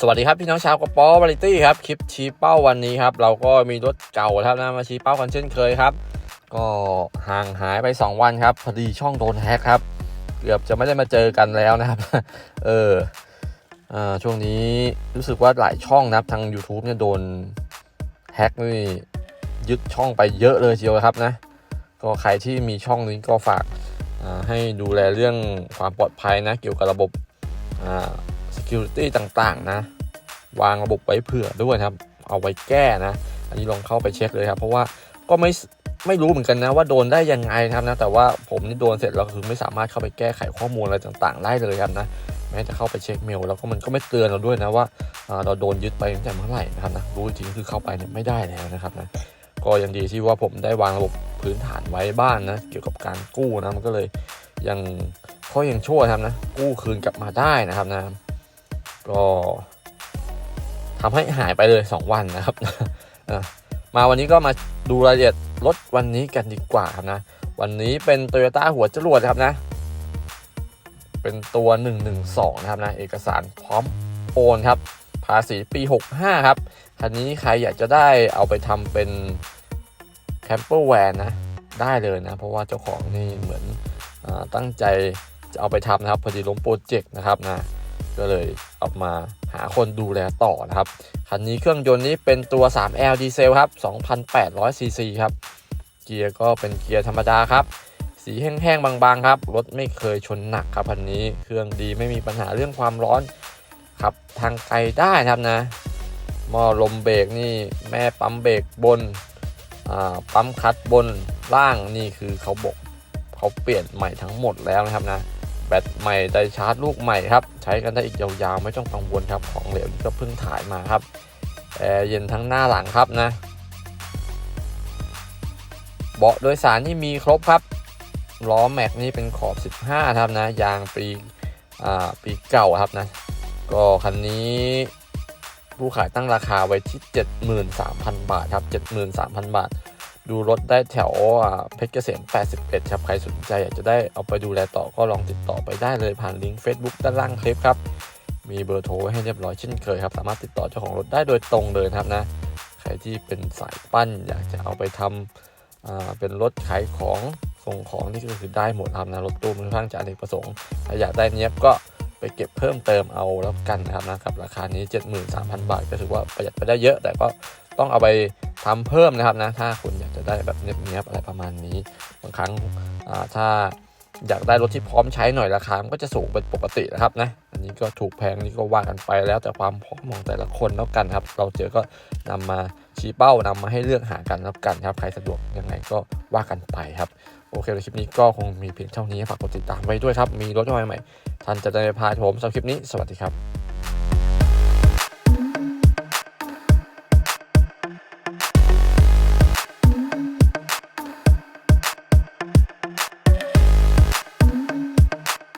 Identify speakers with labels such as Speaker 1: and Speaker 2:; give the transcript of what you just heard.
Speaker 1: สวัสดีครับพี่น้องชาวกระป๋อบริตี้ครับคลิปชี้เป้าวันนี้ครับเราก็มีรถเก่าครับนะมาชี้เป้ากันเช่นเคยครับ ก็ห่างหายไป 2 วันครับพอดีช่องโดนแฮกครับ เกือบจะไม่ได้มาเจอกันแล้วนะครับ เอออ่าช่วงนี้รู้สึกว่าหลายช่องนะครับทาง YouTube เนี่ยโดนแฮกนี่ยึดช่องไปเยอะเลยเดียวครับนะ ก็ใครที่มีช่องนี้ก็ฝากให้ดูแลเรื่องความปลอดภัยนะเกี่ยวกับระบบอ่า security ต่างๆ นะ วางระบบไว้เผื่อด้วยครับ เอาไว้แก้นะ อันนี้ลองเข้าไปเช็คเลยครับ เพราะว่าก็ไม่ไม่รู้เหมือนกันนะว่าโดนได้ยังไงครับนะ แต่ว่าผมนี่โดนเสร็จแล้วคือไม่สามารถเข้าไปแก้ไขข้อมูลอะไรต่างๆ ได้เลยครับนะแม้จะเข้าไปเช็คเมลแล้วก็มันก็ไม่เตือนเราด้วยนะว่าเราโดนยึดไปตั้งแต่เมื่อไหร่นะครับนะรู้จริงคือเข้าไปเนี่ยไม่ได้แล้วนะครับนะก็ยังดีที่ว่าผมได้วางระบบพื้นฐานไว้บ้านนะเกี่ยวกับการกู้นะมันก็เลยยังข้อยังชั่วครับนะกู้คืนกลับมาได้นะครับนะ ก็ทำให้หายไปเลย 2 วันนะครับอะมาวันนี้ก็มาดูรายละเอียดรถวันนี้กันดีกว่าครับนะ วันนี้เป็น Toyota หัวจรวดครับนะ เป็นตัว 112 นะครับนะ เอกสารพร้อมโอนครับ ภาษีปี 65 ครับ คันนี้ใครอยากจะได้เอาไปทำเป็นแคมเปอร์แวนนะ ได้เลยนะ เพราะว่าเจ้าของนี่เหมือนอตั้งใจจะเอาไปทำนะครับ พอดีล้มโปรเจกต์นะครับนะ ก็เลยเออกมาหาคนดูแลต่อนะครับ คันนี้เครื่องยนต์นี้เป็นตัว 3L ดีเซลครับ 2,800ซีซีครับ เกียร์ก็เป็นเกียร์ธรรมดาครับ สีแห้งๆ บางๆ ครับ รถไม่เคยชนหนักครับคันนี้ เครื่องดีไม่มีปัญหาเรื่องความร้อนขับทางไกลได้ครับนะ หม้อลมเบรกนี่แม่ปั๊มเบรกบน ปั๊มคัตบนล่างนี่คือเขาบอกเขาเปลี่ยนใหม่ทั้งหมดแล้วนะครับนะ แบตใหม่ได้ชาร์จลูกใหม่ครับ ใช้กันได้อีกยาวๆ ไม่ต้องกังวลครับ ของเหลวนี่ก็เพิ่งถ่ายมาครับแอร์เย็นทั้งหน้าหลังครับนะ เบาะโดยสารนี่มีครบครับ ล้อแม็กนี่เป็นขอบ 15 ครับนะ ยางปีอ่าปีเก่าครับนะ ก็คันนี้ผู้ขายตั้งราคาไว้ที่ 73,000 บาทครับ 73,000 บาท ดูรถได้แถวอ่าเพชรเกษม 81 ครับ ใครสนใจอยากจะได้เอาไปดูแลต่อก็ลองติดต่อไปได้เลยผ่านลิงก์ Facebook ด้านล่างคลิปครับ มีเบอร์โทรให้เรียบร้อยเช่นเคยครับ สามารถติดต่อเจ้าของรถได้โดยตรงเลยนะครับนะ ใครที่เป็นสายปั้นอยากจะเอาไปทำเป็นรถขายของส่งของนี่ก็คือได้หมดครับนะรถตู้มือนข้างจากอเนกประสงค์ถ้าอยากได้เนี้ยก็ไปเก็บเพิ่มเติมเอาแล้วกันนะครับนะกับราคานี้ 73,000 บาท ก็ถือว่าประหยัดไปได้เยอะ แต่ก็ต้องเอาไป ทำเพิ่มนะครับนะถ้าคุณอยากจะได้แบบเนี้ยบๆอะไรประมาณนี้ บางครั้งถ้าอยากได้รถที่พร้อมใช้หน่อยราคา มันก็จะสูงเป็นปกตินะครับนะ อันนี้ก็ถูกแพงนี่ก็ว่ากันไปแล้วแต่ความพร้อมของแต่ละคนแล้วกันครับ เราเจอก็นำมาชี้เป้านำมาให้เลือกหากันแล้วกันครับ ใครสะดวกยังไงก็ว่ากันไปครับ โอเคในคลิปนี้ก็คงมีเพียงเท่านี้ฝากกดติดตามไว้ด้วยครับ มีรถใหม่ๆท่านจะได้พาดผมสำหรับคลิปนี้ สวัสดีครับ